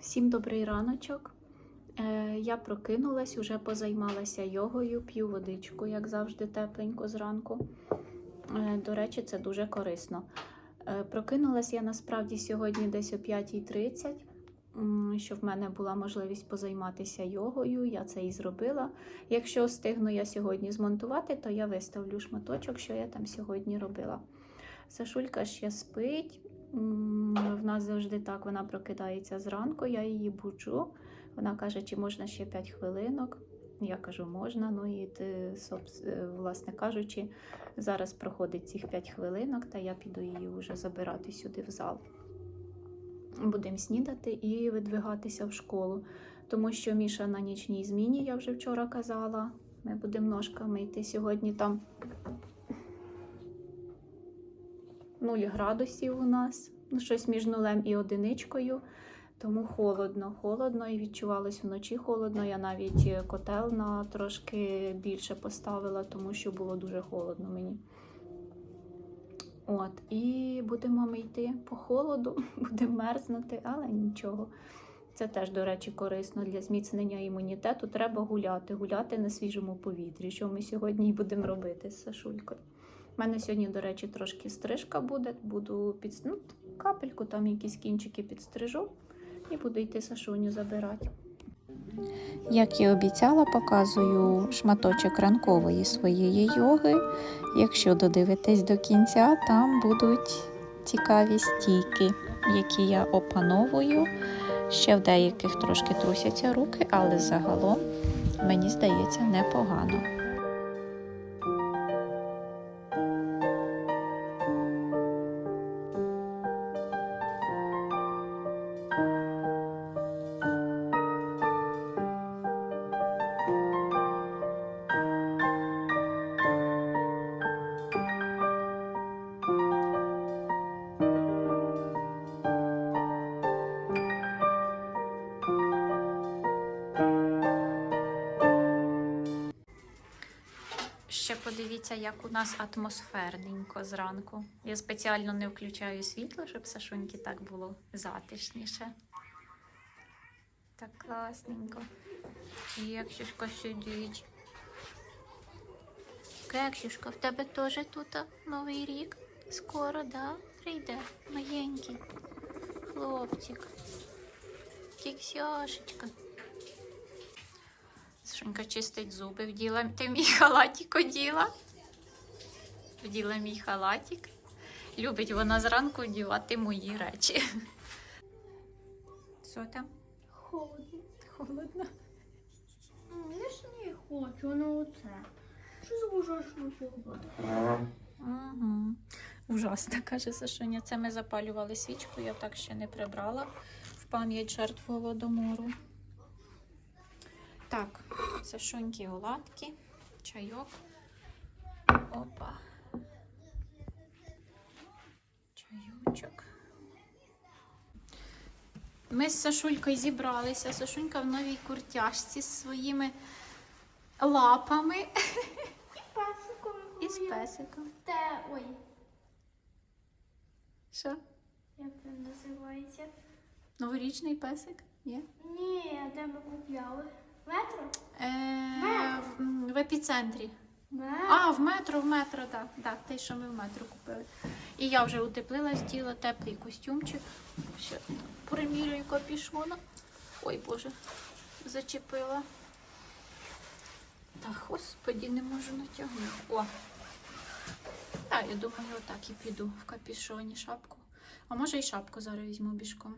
Всім добрий раночок. Е, я прокинулась, уже позаймалася йогою, п'ю водичку, як завжди, тепленько зранку. Е, до речі, це дуже корисно. Е, прокинулась я насправді сьогодні десь о 5.30, м, щоб в мене була можливість позайматися йогою. Я це і зробила. Якщо встигну я сьогодні змонтувати, то я виставлю шматочок, що я там сьогодні робила. Сашулька ще спить. В нас завжди так вона прокидається зранку, я її буджу. Вона каже, чи можна ще 5 хвилинок. Я кажу, можна. Ну і ти, е, власне кажучи, зараз проходить цих 5 хвилинок, та я піду її вже забирати сюди в зал. Будемо снідати і видвигатися в школу. Тому що Міша на нічній зміні, я вже вчора казала. Ми будемо ножками йти сьогодні там 0 градусів у нас, ну щось між нулем і одиничкою. Тому холодно, холодно і відчувалось вночі холодно. Я навіть е, котел на трошки більше поставила, тому що було дуже холодно мені. От, і будемо ми йти по холоду, будемо мерзнути, але нічого. Це теж, до речі, корисно для зміцнення імунітету. Треба гуляти, гуляти на свіжому повітрі, що ми сьогодні і будемо робити з Сашулькою. У мене сьогодні, до речі, трошки стрижка буде. Буду під ну, капельку, там якісь кінчики підстрижу і буду йти Сашуню забирати. Як і обіцяла, показую шматочок ранкової своєї йоги. Якщо додивитесь до кінця, там будуть цікаві стійки, які я опановую. Ще в деяких трошки трусяться руки, але загалом мені здається непогано. Ще подивіться, як у нас атмосферненько зранку. Я спеціально не включаю світло, щоб Сашуньки так було затишніше. Так класненько. І Кексюшка сидить. Кексюшка, в тебе теж тут новий рік? Скоро, да? Прийде маленький хлопчик. Кіксяшечка. Сашунька чистить зуби, вділа ти мій халатик оділа. Вділа мій халатик. Любить вона зранку вдівати мої речі. Що там? Холодно. Холодно. Я ж не хочу, ну оце. Що за ужасна? Угу. Ужасно, каже Сашуня. Це ми запалювали свічку, я так ще не прибрала в пам'ять жертв голодомору. Так, Сашуньки оладки, чайок. Опа. Чайочок. Ми з Сашулькою зібралися. Сашунька в новій куртяжці з своїми лапами Песиком. і з песиком. Те, ой, Що? як він називається? Новорічний песик? Є? Ні, де ми купляли? Метро? Е, в, епіцентрі. Метро. А, в метро, в метро, так. Так, те, що ми в метро купили. І я вже утеплилась, діла теплий костюмчик. Ще примірюю капішона. Ой, Боже, зачепила. Та, господі, не можу натягнути. О! Так, я думаю, отак і піду в капішоні шапку. А може і шапку зараз візьму бішком.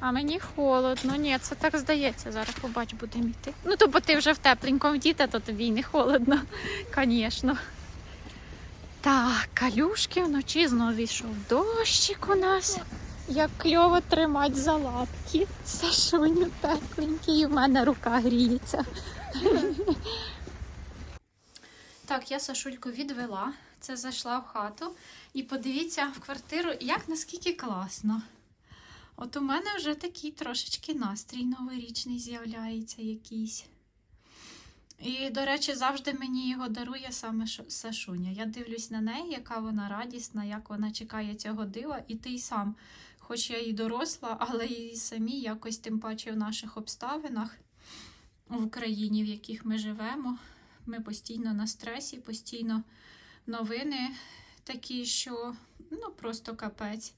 А мені холодно. Ні, це так здається. Зараз побач, будемо йти. Ну, то бо ти вже в тепленькому вдіта, то тобі й не холодно, звісно. Так, калюшки вночі знову йшов дощик у нас. Як кльово тримати за лапки. Сашуню тепленький, і в мене рука гріється. Так, я Сашульку відвела. Це зайшла в хату. І подивіться в квартиру, як наскільки класно. От у мене вже такий трошечки настрій новорічний з'являється якийсь. І, до речі, завжди мені його дарує саме Сашуня. Я дивлюсь на неї, яка вона радісна, як вона чекає цього дива, і ти й сам хоч я і доросла, але і самі якось тим паче в наших обставинах в Україні, в яких ми живемо. Ми постійно на стресі, постійно новини такі, що ну просто капець.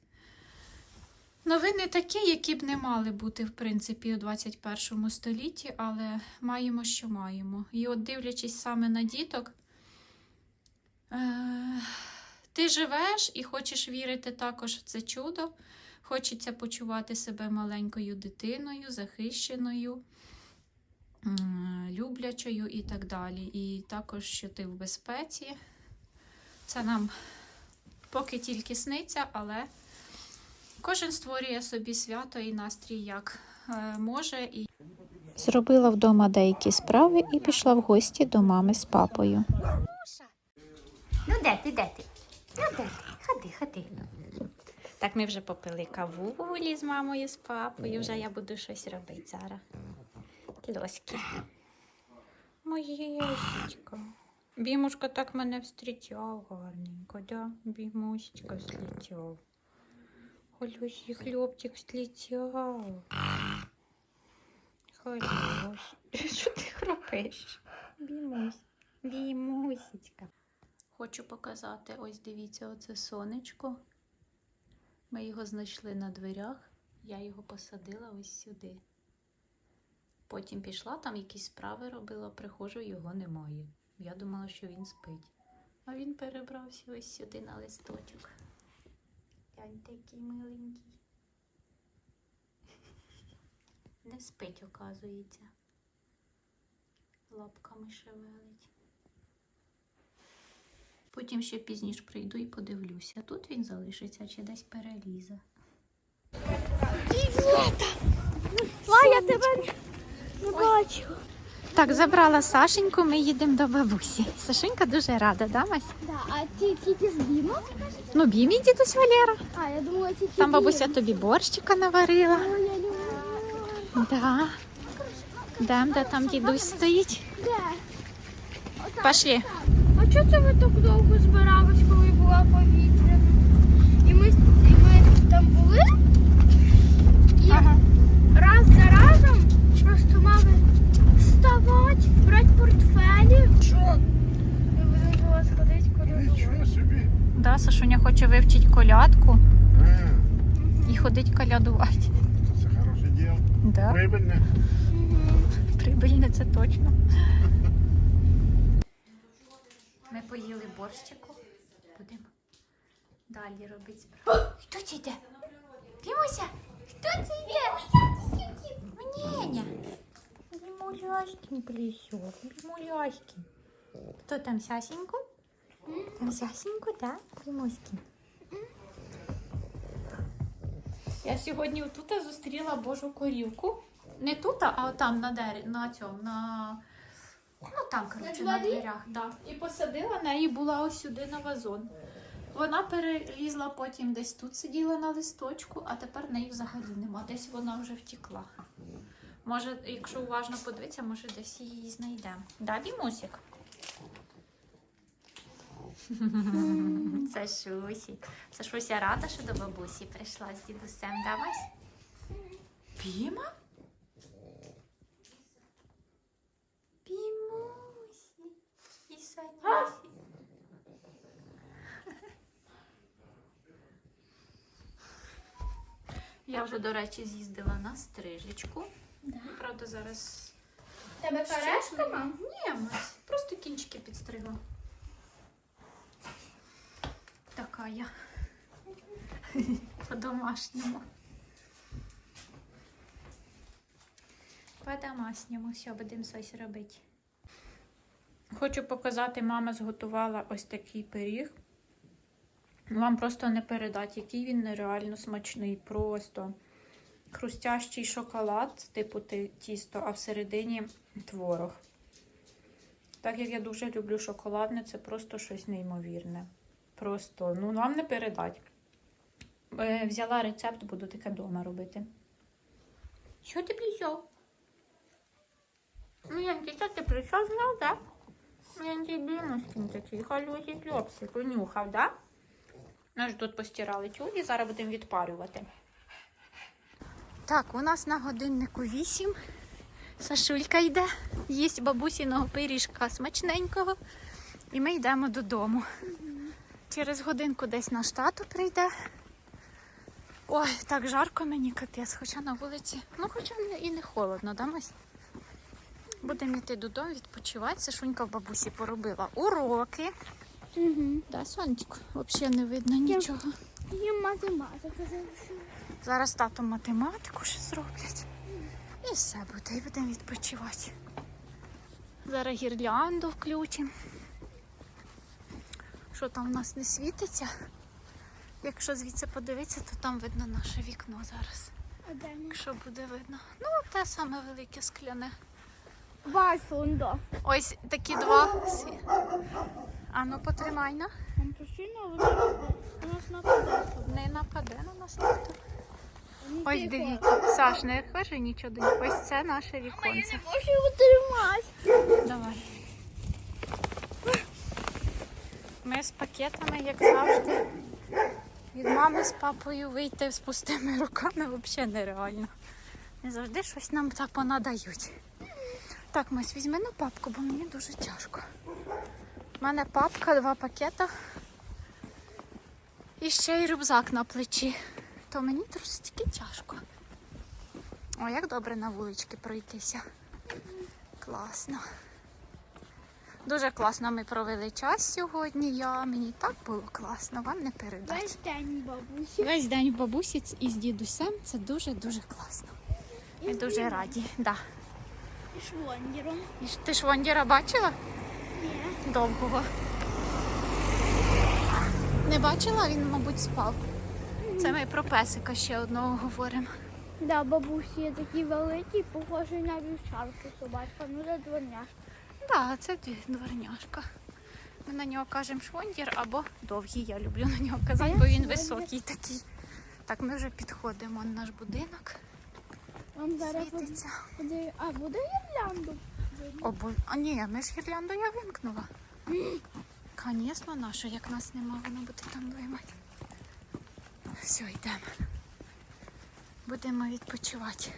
Новини такі, які б не мали бути, в принципі, у 21 столітті, але маємо, що маємо. І от дивлячись саме на діток, е- ти живеш і хочеш вірити також в це чудо. Хочеться почувати себе маленькою дитиною, захищеною, люблячою і так далі. І також, що ти в безпеці. Це нам поки тільки сниться, але кожен створює собі свято і настрій як е, може. І Зробила вдома деякі справи і пішла в гості до мами з папою. Ну, де ти, де ти? Ну, де ти? Ходи, ходи. Так, ми вже попили кавулі з мамою, з папою. Вже я буду щось робити зараз. Кльоски. Моє ясічко. Бімушка так мене встрічав гарненько, да? Бімусечка злетів. Олюсі хлопчик злетів. Хорош. Що ти хропиш? Бімусь, бімусечка. Хочу показати, ось дивіться, оце сонечко. Ми його знайшли на дверях. Я його посадила ось сюди. Потім пішла, там якісь справи робила, приходжу, його немає. Я думала, що він спить. А він перебрався ось сюди на листочок. Глянь, такий миленький. Не спить, оказується. Лапками шевелить. Потім ще пізніше прийду і подивлюся. Тут він залишиться чи десь перелізе. Ла, я тебе не бачу. Так, забрала Сашеньку, ми їдемо до бабусі. Сашенька дуже рада, да, Мась? Да, а ти тільки з Біма? Ну, бімі дідусь Валера. А, я думала, тільки Там бабуся тобі борщика наварила. Ой, я люблю. Да. Дем, де там дідусь стоїть. Де? Пошли. А чого це ви так довго збирались, коли була повітряна? І ми, і ми там були? І Ага. раз за разом просто мали вставати, брати портфелі. Що? Ми будемо було сходити куди Нічого собі. Да, Сашуня хоче вивчити колядку і ходить колядувати. це хороше діло. Да. Прибильне. Прибильне це точно. Ми поїли борщику. Будемо далі робити справу. Хто це йде? Пімуся? Хто це йде? Мненя. Бімуляшкін прийшов. Бімуляшкін. Хто там Сасеньку? Там Сасеньку, так? Да? Бімуськін. Я сьогодні тут зустріла Божу корівку. Не тут, а там на дері, на цьому, на. Ну там, коротше, на дворі? дверях. Да. І посадила неї була ось сюди на вазон. Вона перелізла потім десь тут сиділа на листочку, а тепер неї взагалі нема. Десь вона вже втекла. Може, якщо уважно подивитися, може десь її знайдемо. Да, бімусик? Це Шусік. Це Шуся рада, що до бабусі прийшла з дідусем. Да, Вась? Піма? Пімусі. І Санюсі. Я вже, до речі, з'їздила на стрижечку. Правда, зараз. Тебе карешка. Ні, просто кінчики підстригла. Така я. По-домашньому. По-домашньому, все, будемо щось робити. Хочу показати, мама зготувала ось такий пиріг. Вам просто не передати, який він нереально смачний. Просто хрустящий шоколад, типу тісто, а всередині творог. Так як я дуже люблю шоколадне, це просто щось неймовірне. Просто, ну вам не передать. Е, взяла рецепт, буду таке вдома робити. Що ти прийшов? Ну, Янки, що ти прийшов знов, так? Янки біночкин такий, халюсий хлопчик, унюхав, так? Да? Ми ж тут постирали тюлі, зараз будемо відпарювати. Так, у нас на годиннику 8. Сашулька йде, їсть бабусіного пиріжка смачненького. І ми йдемо додому. Через годинку десь наш тато прийде. Ой, так жарко мені капець, хоча на вулиці. Ну, хоча і не холодно, да, Мась? Будемо йти додому відпочивати. Сашунька в бабусі поробила уроки. Угу. Да, сонечко, взагалі не видно нічого. І математика залишила. Зараз тато математику ще зроблять. І все буде, і будемо відпочивати. Зараз гірлянду включимо. Що там у нас не світиться? Якщо звідси подивитися, то там видно наше вікно зараз. А де ми? Якщо буде видно. Ну, те саме велике скляне. Бачундо. Ось такі два. сві- А ну потримай на. Там постійно у нас нападає. Не нападе на нас ніхто. Ось дивіться. Саш, не кажи нічого до нього. Ось це наше віконце. можу його тримати. Давай. Ми з пакетами, як завжди. Від мами з папою вийти з пустими руками взагалі нереально. Не завжди щось нам так понадають. Так, Мась, візьми на папку, бо мені дуже тяжко. У мене папка, два пакета і ще й рюкзак на плечі. То мені трошки тяжко. О, як добре на вулички пройтися. Класно. Дуже класно ми провели час сьогодні. Я мені так було класно, вам не передати. Весь день бабусі. Весь день бабусі із дідусем це дуже дуже класно. Ми дуже раді. Да. І ж- Ти ж Вондіра бачила Ні. довгого? Не бачила, він, мабуть, спав. Це ми про песика ще одного говоримо. Да, бабусі є такі великі, похожі на вівчарку собачка, ну це дворняшка. Так, це дворняшка. Ми на нього кажемо швондір або довгий. Я люблю на нього казати, бо він високий такий. Так, ми вже підходимо на наш будинок. Вам зараз Світиться. буде. А буде гірлянду? О, бо... А ні, ми ж гірлянду я вимкнула. Звісно, наша, як нас нема, вона буде там виймати. Все, йдемо. Будемо відпочивати.